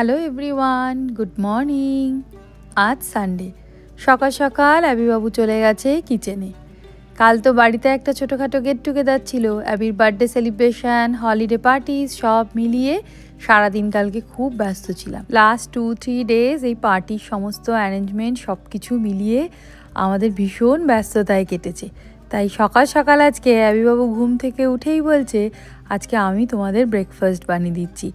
Hello everyone good morning আজ Sunday সকাল সকাল অ্যাবিবাবু চলে গেছে কিচেনে কাল তো বাড়িতে একটা ছোটোখাটো গেট টুগেদার ছিল। অ্যাবির বার্থডে সেলিব্রেশন হলিডে পার্টি সব মিলিয়ে সারাদিন কালকে খুব ব্যস্ত ছিলাম। লাস্ট টু থ্রি ডেজ এই পার্টির সমস্ত অ্যারেঞ্জমেন্ট সব কিছু মিলিয়ে আমাদের ভীষণ ব্যস্ততায় কেটেছে। তাই সকাল সকাল আজকে অ্যাবিবাবু ঘুম থেকে উঠেই বলছে, আজকে আমি তোমাদের ব্রেকফাস্ট বানিয়ে দিচ্ছি।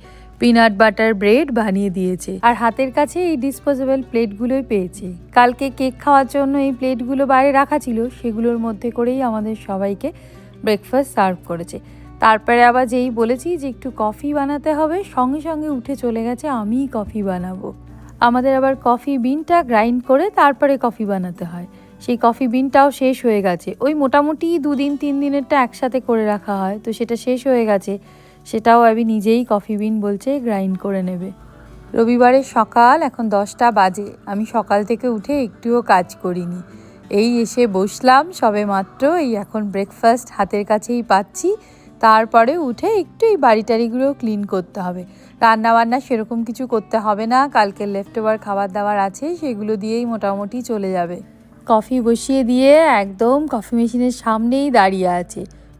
পিনাট বাটার ব্রেড বানিয়ে দিয়েছে। আর হাতের কাছে এই ডিসপোজেবল প্লেটগুলোই পেয়েছে। কালকে কেক খাওয়ার জন্য এই প্লেটগুলো বাইরে রাখা ছিল, সেগুলোর মধ্যে করেই আমাদের সবাইকে ব্রেকফাস্ট সার্ভ করেছে। তারপরে আবার যেই বলেছি যে একটু কফি বানাতে হবে, সঙ্গে সঙ্গে উঠে চলে গেছে, আমিই কফি বানাবো। আমাদের আবার কফি বিনটা গ্রাইন্ড করে তারপরে কফি বানাতে হয়। সেই কফি বিনটাও শেষ হয়ে গেছে। ওই মোটামুটি দুদিন, তিন দিনেরটা একসাথে করে রাখা হয়, তো সেটা শেষ হয়ে গেছে। সেটাও আমি নিজেই কফি বিন বলছে গ্রাইন্ড করে নেবে। রবিবারের সকাল, এখন দশটা বাজে। আমি সকাল থেকে উঠে একটুও কাজ করিনি। এই এসে বসলাম সবে মাত্র, এই এখন ব্রেকফাস্ট হাতের কাছেই পাচ্ছি। তারপরে উঠে একটু এই বাড়ি টাড়িগুলো ক্লিন করতে হবে। রান্না বান্না সেরকম কিছু করতে হবে না, কালকের লেফট ওভার খাবার দাবার আছে, সেগুলো দিয়েই মোটামুটি চলে যাবে। কফি বসিয়ে দিয়ে একদম কফি মেশিনের সামনেই দাঁড়িয়ে আছে।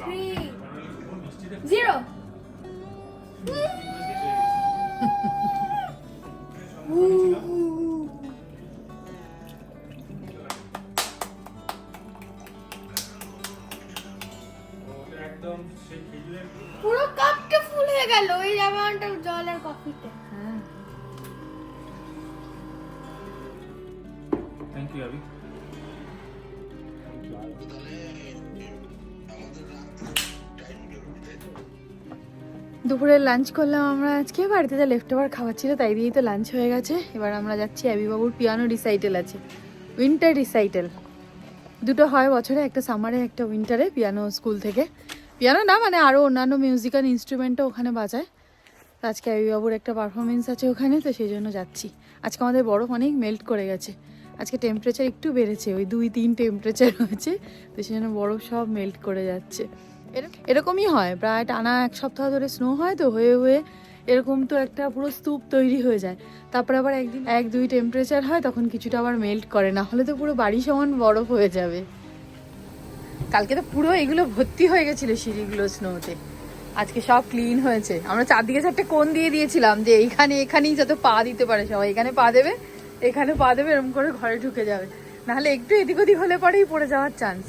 থ্রি জিরো পুরো কাপটা ফুল হয়ে গেল। ওই অ্যামাউন্ট অফ জল আর কফিতে দুপুরে লাঞ্চ করলাম আমরা আজকে। বাড়িতে যা লেফট ওভার খাবার ছিল তাই দিয়েই তো লাঞ্চ হয়ে গেছে। এবার আমরা যাচ্ছি অ্যাবিবাবুর পিয়ানো রিসাইটেল আছে। উইন্টার রিসাইটেল দুটো হয় বছরে, একটা সামারে একটা উইন্টারে পিয়ানো স্কুল থেকে। পিয়ানো না মানে আরও অন্যান্য মিউজিক্যাল ইনস্ট্রুমেন্টও ওখানে বাজায়। তো আজকে অ্যাবিবাবুর একটা পারফরমেন্স আছে ওখানে, তো সেই জন্য যাচ্ছি। আজকে আমাদের বরফ অনেক মেল্ট করে গেছে। আজকে টেম্পারেচার একটু বেড়েছে, ওই দুই তিন টেম্পারেচার হয়েছে। তো সেই জন্য বরফ সব মেল্ট করে যাচ্ছে। এরকমই হয়। প্রায় টানা এক সপ্তাহ ধরে স্নো হয় তো, হয়ে হয়ে এরকম তো একটা পুরো স্তূপ তৈরি হয়ে যায়। তারপরে আবার একদিন এক, দুই টেম্পারেচার হয়, তখন কিছুটা আবার মেল্ট করে। না হলে তো পুরো বাড়ি সমান বরফ হয়ে যাবে। কালকে তো পুরো এগুলো ভর্তি হয়ে গেছিল সিঁড়িগুলো স্নোতে আজকে সব ক্লিন হয়েছে। আমরা চারদিকে চারটে কোন দিয়ে দিয়েছিলাম যে এইখানে এখানেই যাতে পা দিতে পারে সবাই। এখানে পা দেবে, এখানে পা দেবে, এরকম করে ঘরে ঢুকে যাবে। নাহলে একটু এদিক ওদিক হলে পরেই পড়ে যাওয়ার চান্স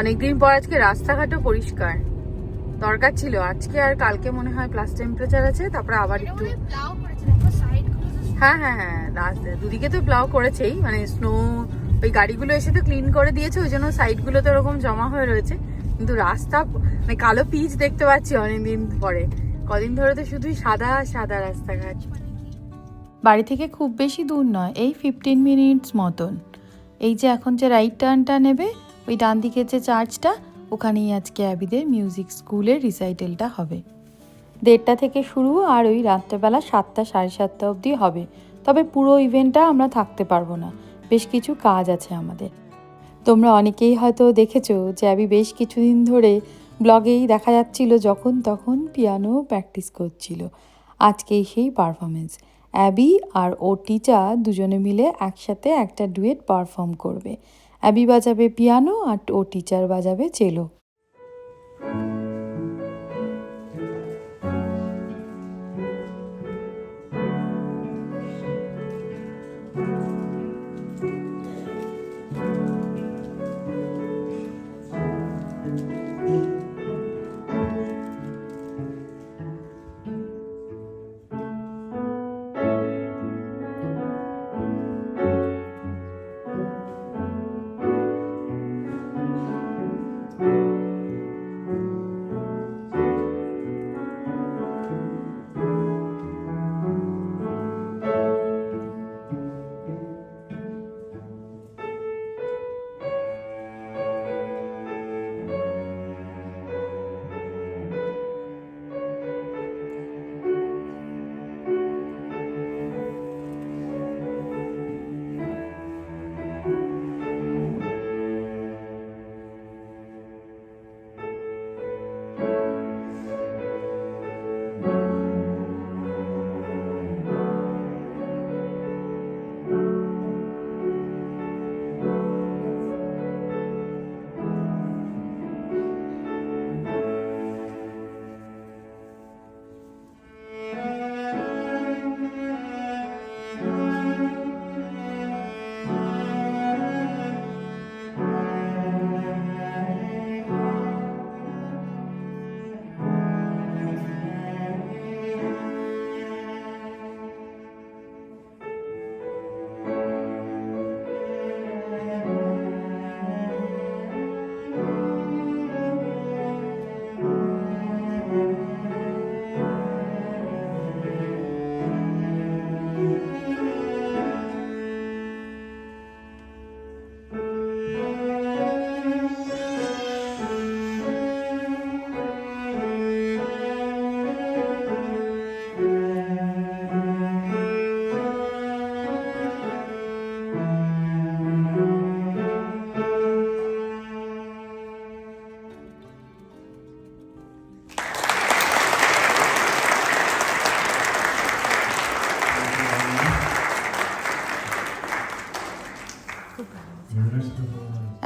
অনেকদিন পর আজকে রাস্তাঘাটও পরিষ্কার। দরকার ছিল। আজকে আর কালকে মনে হয় প্লাস টেম্পারেচার আছে তারপরে আবার একটু প্লাও করেছে দেখো সাইডগুলো হ্যাঁ হ্যাঁ হ্যাঁ রাস্তা দুদিকে তো প্লাও করেছেই। মানে স্নো ওই গাড়িগুলো এসে তো ক্লিন করে দিয়েছে ওই জন্য সাইডগুলো তো ওরকম জমা হয়ে রয়েছে। কিন্তু রাস্তা মানে কালো পিচ দেখতে পাচ্ছি অনেকদিন পরে। কদিন ধরে তো শুধুই সাদা সাদা রাস্তাঘাট। বাড়ি থেকে খুব বেশি দূর নয় এই ফিফটিন মিনিটস মতন। এই যে এখন যে রাইট টার্নটা নেবে ওই ডান দিকের যে চার্চটা, ওখানেই আজকে অ্যাবিদের মিউজিক স্কুলের রিসাইটেলটা হবে। দেড়টা থেকে শুরু আর ওই রাত্রেবেলা সাতটা সাড়ে সাতটা অবধি হবে। তবে পুরো ইভেন্টটা আমরা থাকতে পারব না। বেশ কিছু কাজ আছে আমাদের। তোমরা অনেকেই হয়তো দেখেছ যে অ্যাবি বেশ কিছুদিন ধরে ব্লগেই দেখা যাচ্ছিল যখন তখন পিয়ানো প্র্যাকটিস করছিল। আজকেই সেই পারফরমেন্স অ্যাবি আর ও টিচার দুজনে মিলে একসাথে একটা ডুয়েট পারফর্ম করবে। অ্যাবি বাজাবে পিয়ানো আর ও টিচার বাজাবে চেলো।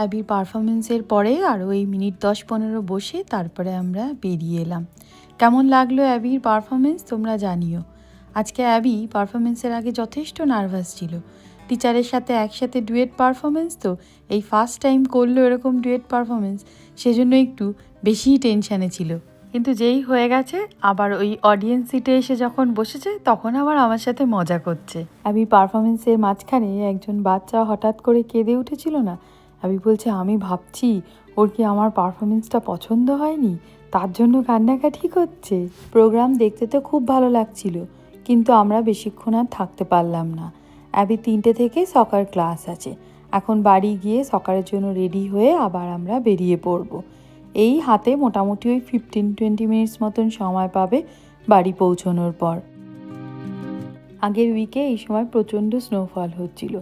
অ্যাবির পারফরমেন্সের পরে আরও এই মিনিট দশ পনেরো বসে তারপরে আমরা বেরিয়ে এলাম। কেমন লাগল অ্যাবির পারফরমেন্স তোমরা জানিও। আজকে অ্যাবি পারফরমেন্সের আগে যথেষ্ট নার্ভাস ছিল। টিচারের সাথে একসাথে ডুয়েট পারফরমেন্স তো এই ফার্স্ট টাইম করল এরকম ডুয়েট পারফরমেন্স, সেজন্য একটু বেশিই টেনশানে ছিল। কিন্তু যেই হয়ে গেছে, আবার ওই অডিয়েন্স সিটে এসে যখন বসেছে, তখন আবার আমার সাথে মজা করছে। আমি পারফরমেন্সের মাঝখানে একজন বাচ্চা হঠাৎ করে কেঁদে উঠেছিল না? আমি বলছে, আমি ভাবছি ওর কি আমার পারফরমেন্সটা পছন্দ হয়নি? তার জন্য কান্নাকাটি করছে। প্রোগ্রাম দেখতে তো খুব ভালো লাগছিল, কিন্তু আমরা বেশিক্ষণ আর থাকতে পারলাম না। অ্যাবি তিনটে থেকে সকার ক্লাস আছে। এখন বাড়ি গিয়ে সকারের জন্য রেডি হয়ে আবার আমরা বেরিয়ে পড়ব। এই হাতে মোটামুটি ওই ফিফটিন টোয়েন্টি মিনিটস মতন সময় পাবে বাড়ি পৌঁছানোর পর। আগের উইকে এই সময় প্রচণ্ড স্নোফল হচ্ছিল।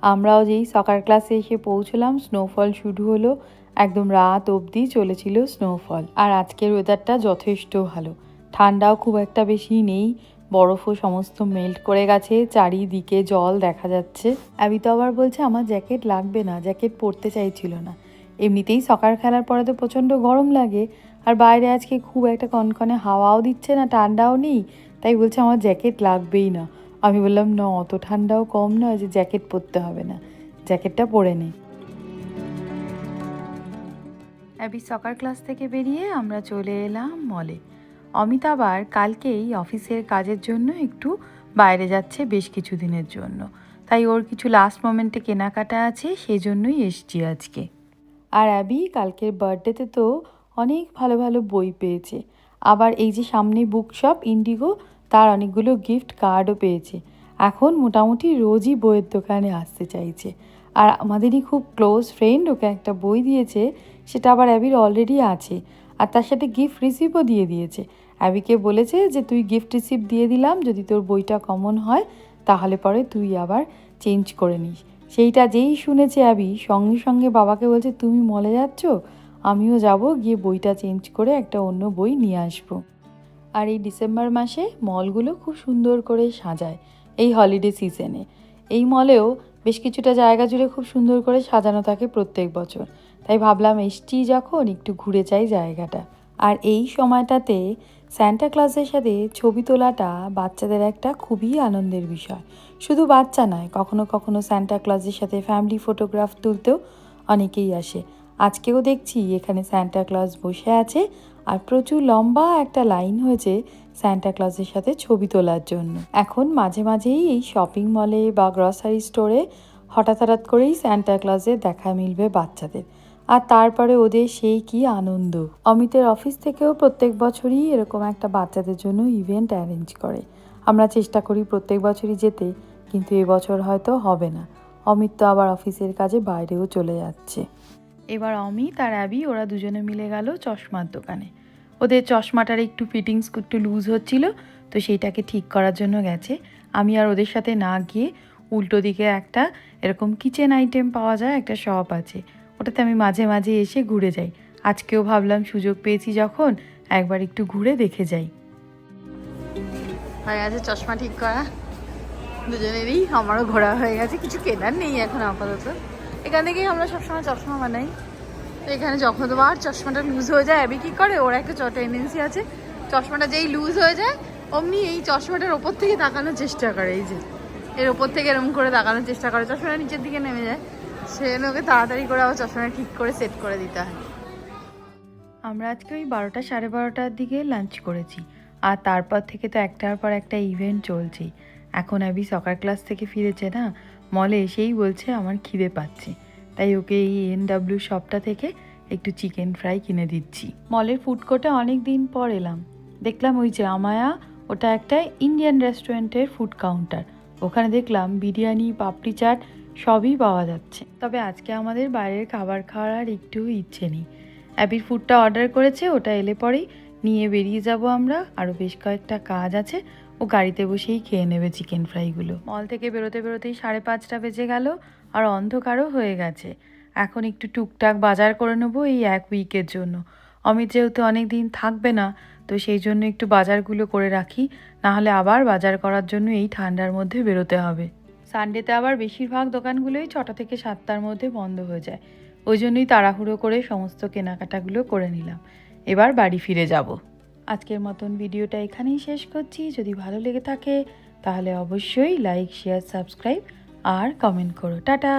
আমরাও যেই সকার ক্লাসে এসে পৌঁছলাম স্নোফল শুরু হলো। একদম রাত অবধি চলেছিল স্নোফল আর আজকের ওয়েদারটা যথেষ্ট ভালো। ঠান্ডাও খুব একটা বেশি নেই। বরফও সমস্ত মেল্ট করে গেছে। চারিদিকে জল দেখা যাচ্ছে। আমি তো আবার বলছে, আমার জ্যাকেট লাগবে না। জ্যাকেট পরতে চাইছিল না। এমনিতেই সকার খেলার পরে তো প্রচণ্ড গরম লাগে। আর বাইরে আজকে খুব একটা কনকনে হাওয়াও দিচ্ছে না, ঠান্ডাও নেই। তাই বলছে, আমার জ্যাকেট লাগবেই না। আমি বললাম না অত ঠান্ডাও কম নয় যে জ্যাকেট পরতে হবে না। জ্যাকেটটা পরে নে। অ্যাবি সকার ক্লাস থেকে বেরিয়ে আমরা চলে এলাম মলে। অমিত আবার কালকেই অফিসের কাজের জন্য একটু বাইরে যাচ্ছে বেশ কিছু দিনের জন্য। তাই ওর কিছু লাস্ট মোমেন্টে কেনাকাটা আছে সেই জন্যই এসছি আজকে। আর অ্যাবি কালকের বার্থডেতে তো অনেক ভালো ভালো বই পেয়েছে। আবার এই যে সামনে বুক শপ ইন্ডিগো তার অনেকগুলো গিফট কার্ডও পেয়েছে। এখন মোটামুটি রোজই বইয়ের দোকানে আসতে চাইছে। আর আমাদেরই খুব ক্লোজ ফ্রেন্ড ওকে একটা বই দিয়েছে, সেটা আবার অ্যাবির অলরেডি আছে। আর তার সাথে গিফট রিসিপ্টও দিয়ে দিয়েছে। অ্যাবিকে বলেছে যে, তুই গিফট রিসিপ্ট দিয়ে দিলাম, যদি তোর বইটা কমন হয়, তাহলে পরে তুই আবার চেঞ্জ করে নিস। সেইটা যেই শুনেছে অ্যাবি, সঙ্গে সঙ্গে বাবাকে বলছে, তুমি মলে যাচ্ছ? আমিও যাব, গিয়ে বইটা চেঞ্জ করে একটা অন্য বই নিয়ে আসব। আর এই ডিসেম্বর মাসে মলগুলো খুব সুন্দর করে সাজায়, এই হলিডে সিজনে এই মলেও বেশ কিছুটা জায়গা জুড়ে খুব সুন্দর করে সাজানো থাকে প্রত্যেক বছর। তাই ভাবলাম এসছি যখন একটু ঘুরে যাই জায়গাটা। আর এই সময়টাতে স্যান্টা ক্লাসের সাথে ছবি তোলাটা বাচ্চাদের একটা খুবই আনন্দের বিষয়। শুধু বাচ্চা নয়, কখনো কখনো স্যান্টা ক্লাসের সাথে ফ্যামিলি ফটোগ্রাফ তুলতেও অনেকেই আসে। আজকেও দেখছি এখানে স্যান্টা ক্লাস বসে আছে আর প্রচুর লম্বা একটা লাইন হয়েছে স্যান্টা ক্লজের সাথে ছবি তোলার জন্য। এখন মাঝে মাঝেই এই শপিং মলে বা গ্রসারি স্টোরে হঠাৎ হঠাৎ করেই স্যান্টা ক্লজের দেখা মিলবে বাচ্চাদের। আর তারপরে ওদের সেই কি আনন্দ। অমিতের অফিস থেকেও প্রত্যেক বছরই এরকম একটা বাচ্চাদের জন্য ইভেন্ট অ্যারেঞ্জ করে। আমরা চেষ্টা করি প্রত্যেক বছরই যেতে, কিন্তু এবছর হয়তো হবে না। অমিত তো আবার অফিসের কাজে বাইরেও চলে যাচ্ছে। এবার অমিত আর অ্যাবি, ওরা দুজনে মিলে গেল চশমার দোকানে। ওদের চশমাটার একটু ফিটিংস একটু লুজ হচ্ছিল, তো সেইটাকে ঠিক করার জন্য গেছে। আমি আর ওদের সাথে না গিয়ে উল্টো দিকে একটা এরকম কিচেন আইটেম পাওয়া যায়, একটা শপ আছে। ওটাতে আমি মাঝে মাঝে এসে ঘুরে যাই। আজকেও ভাবলাম সুযোগ পেয়েছি যখন, একবার একটু ঘুরে দেখে যাই। হয়ে গেছে চশমা ঠিক করা। দুজনেরই, আমারও ঘোরা হয়ে গেছে, কিছু কেনার নেই এখন আপাতত। এখান থেকেই আমরা সবসময় চশমা বানাই। তো এখানে যখন তোমার চশমাটা লুজ হয়ে যায় অ্যাবি কী করে? ওর একটা চ টেন্ডেন্সি আছে। চশমাটা যেই লুজ হয়ে যায়, অমনি এই চশমাটার ওপর থেকে তাকানোর চেষ্টা করে, এই যে। এর ওপর থেকে এরকম করে তাকানোর চেষ্টা করে। চশমাটা নিচের দিকে নেমে যায়। সে ওকে তাড়াতাড়ি করে আবার চশমাটা ঠিক করে সেট করে দিতে হয়। আমরা আজকে ওই বারোটা সাড়ে বারোটার দিকে লাঞ্চ করেছি। আর তারপর থেকে তো একটার পর একটা ইভেন্ট চলছেই। এখন অ্যাবি সকার ক্লাস থেকে ফিরেছে না? মলে এসেই বলছে, আমার খিদে পাচ্ছে। তাই ওকে এই এন ডাব্লিউ শপটা থেকে একটু চিকেন ফ্রাই কিনে দিচ্ছি। মলের ফুড কোর্টে অনেক দিন পর এলাম। দেখলাম ওই যে আমায়া, ওটা একটা ইন্ডিয়ান রেস্টুরেন্টের ফুড কাউন্টার ওখানে দেখলাম বিরিয়ানি, পাপড়ি চাট সবই পাওয়া যাচ্ছে। তবে আজকে আমাদের বাইরের খাবার খাওয়ার আর একটু ইচ্ছে নেই। অ্যাবির ফুডটা অর্ডার করেছে, ওটা এলে পরেই নিয়ে বেরিয়ে যাব আমরা। আরও বেশ কয়েকটা কাজ আছে ও গাড়িতে বসেই খেয়ে নেবে চিকেন ফ্রাইগুলো। মল থেকে বেরোতে বেরোতেই সাড়ে পাঁচটা বেজে গেল আর অন্ধকারও হয়ে গেছে। এখন একটু টুকটাক বাজার করে নেব এই এক উইকের জন্য। অমিত যেহেতু অনেক দিন থাকবে না, তো সেই জন্য একটু বাজারগুলো করে রাখি, নাহলে আবার বাজার করার জন্য এই ঠান্ডার মধ্যে বেরোতে হবে। সানডেতে আবার বেশিরভাগ দোকানগুলোই ছটা থেকে সাতটার মধ্যে বন্ধ হয়ে যায়। ওই জন্যই তাড়াহুড়ো করে সমস্ত কেনাকাটাগুলো করে নিলাম। এবার বাড়ি ফিরে যাব। আজকের মতন ভিডিওটা এখানেই শেষ করছি। যদি ভালো লেগে থাকে, তাহলে অবশ্যই লাইক শেয়ার সাবস্ক্রাইব আর কমেন্ট করো। টাটা!